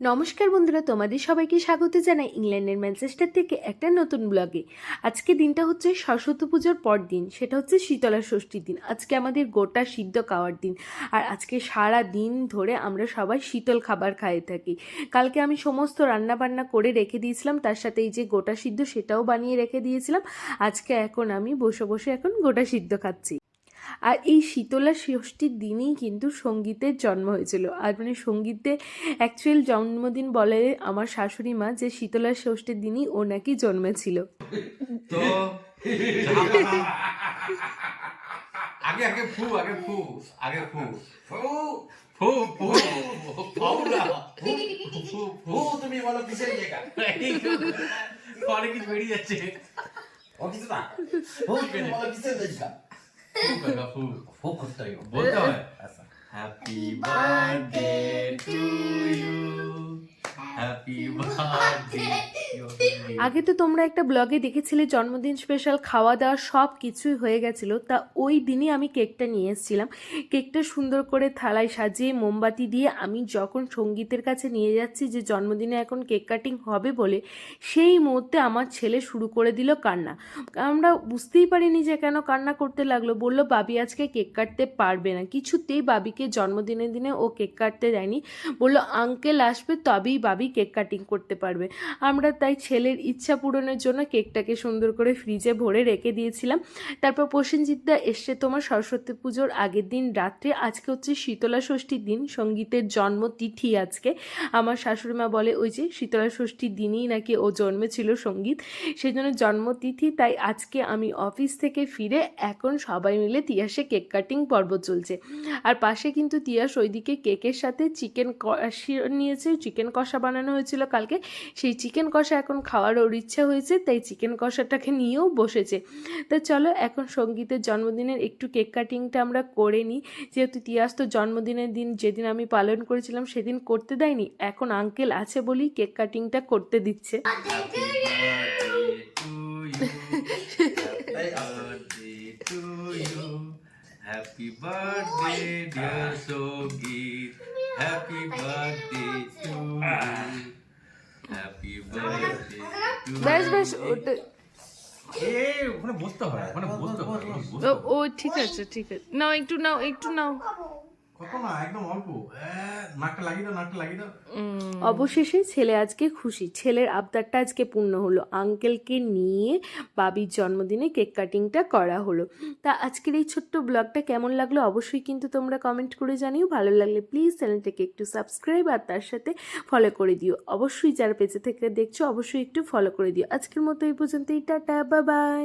নমস্কার বন্ধুরা, তোমাদের সবাইকে স্বাগত জানাই ইংল্যান্ডের ম্যানচেস্টার থেকে একটা নতুন ব্লগে। আজকে দিনটা হচ্ছে সরস্বতী পুজোর পর দিন, সেটা হচ্ছে শীতলা ষষ্ঠীর দিন। আজকে আমাদের গোটা সিদ্ধ খাওয়ার দিন। আর আজকে সারা দিন ধরে আমরা সবাই শীতল খাবার খাইয়ে থাকি। কালকে আমি সমস্ত রান্না বান্না করে রেখে দিয়েছিলাম, তার সাথে এই যে গোটা সিদ্ধ সেটাও বানিয়ে রেখে দিয়েছিলাম। আজকে এখন আমি বসে বসে এখন গোটা সিদ্ধ খাচ্ছি। আর এই শীতলা ষষ্ঠীর দিনই কিন্তু সঙ্গীতের জন্ম হয়েছিল। আর মানে সঙ্গীতে অ্যাকচুয়াল জন্মদিন বলে আমার শাশুড়ি মা যে শীতলা ষষ্ঠীর দিনই ও নাকি জন্মেছিল। তো আগে আগে ফু আগে ফু আগে ফু। ফু ফু ফু ফাউলা ফু ফু ফু। তুমি বলো কিসের জায়গা অনেক কিছু বেরিয়ে যাচ্ছে? ও কিছু না। ও তুমি বলো কিসের ফু কাকা ফু ফো করতে হবে বলতে হয় আগে তো তোমরা একটা ব্লগে দেখেছিলে, জন্মদিন স্পেশাল খাওয়া দাওয়া সব কিছুই হয়ে গেছিল। তা ওই দিনই আমি কেকটা নিয়ে এসেছিলাম। কেকটা সুন্দর করে থালায় সাজিয়ে, মোমবাতি দিয়ে আমি যখন সঙ্গীতের কাছে নিয়ে যাচ্ছি যে জন্মদিনে এখন কেক কাটিং হবে বলে, সেই মুহূর্তে আমার ছেলে শুরু করে দিল কান্না। আমরা বুঝতেই পারিনি যে কেন কান্না করতে লাগল। বলল, বাবি আজকে কেক কাটতে পারবে না। কিছুতেই বাবিকে জন্মদিনের দিনে ও কেক কাটতে দেয়নি। বলল আঙ্কেল আসবে, তবেই বাবি কেক কাটিং করতে পারবে। আমরা তাই ছেলের ইচ্ছা পূরণের জন্য কেকটাকে সুন্দর করে ফ্রিজে ভরে রেখে দিয়েছিলাম। তারপর প্রসেনজিৎদা এসছে তোমার সরস্বতী পুজোর আগের দিন রাত্রে। আজকে হচ্ছে শীতলা ষষ্ঠীর দিন, সঙ্গীতের জন্মতিথি আজকে। আমার শাশুড়ি মা বলে, ওই যে শীতলা ষষ্ঠীর দিনই নাকি ও জন্মেছিল সংগীত। সেই জন্য জন্মতিথি, তাই আজকে আমি অফিস থেকে ফিরে এখন সবাই মিলে তিয়াসে কেক কাটিং পর্ব চলছে। আর পাশে কিন্তু তিয়াস ওইদিকে কেকের সাথে চিকেন কষি নিয়েছে, চিকেন কষা বানানো হয়েছিল কালকে। সেই চিকেন কষা এখন খাওয়ার ওর ইচ্ছা হয়েছে, তাই চিকেন কষাটাকে নিয়েও বসেছে। তো চলো, এখন সঙ্গীতের জন্মদিনের একটু কেক কাটিংটা আমরা করে নিই যেহেতু তিয়াস তো জন্মদিনের দিন যেদিন আমি পালন করেছিলাম সেদিন করতে দেয়নি, এখন আঙ্কেল আছে বলেই কেক কাটিংটা করতে দিচ্ছে। সংগীত happy birthday to happy birthday to ব্যাস ব্যাস ওটা ও ঠিক আছে ঠিক আছে। নাও একটু নাও একটু নাও। কত না একদম অল্প। নাকটা লাগিয়ে দাও নাকটা লাগিয়ে দাও। অবশেষে ছেলে আজকে খুশি। ছেলের আবদারটা আজকে পূর্ণ হলো। আঙ্কেলকে নিয়ে বাবির জন্মদিনে কেক কাটিংটা করা হলো। তা আজকের এই ছোট্ট ব্লগটা কেমন লাগল অবশ্যই কিন্তু তোমরা কমেন্ট করে জানিও। ভালো লাগলে প্লিজ চ্যানেলটাকে একটু সাবস্ক্রাইব আর তার সাথে ফলো করে দিও। অবশ্যই যারা পেজে থেকে দেখছ অবশ্যই একটু ফলো করে দিও। আজকের মতো এই পর্যন্তই। টাটা বা বাই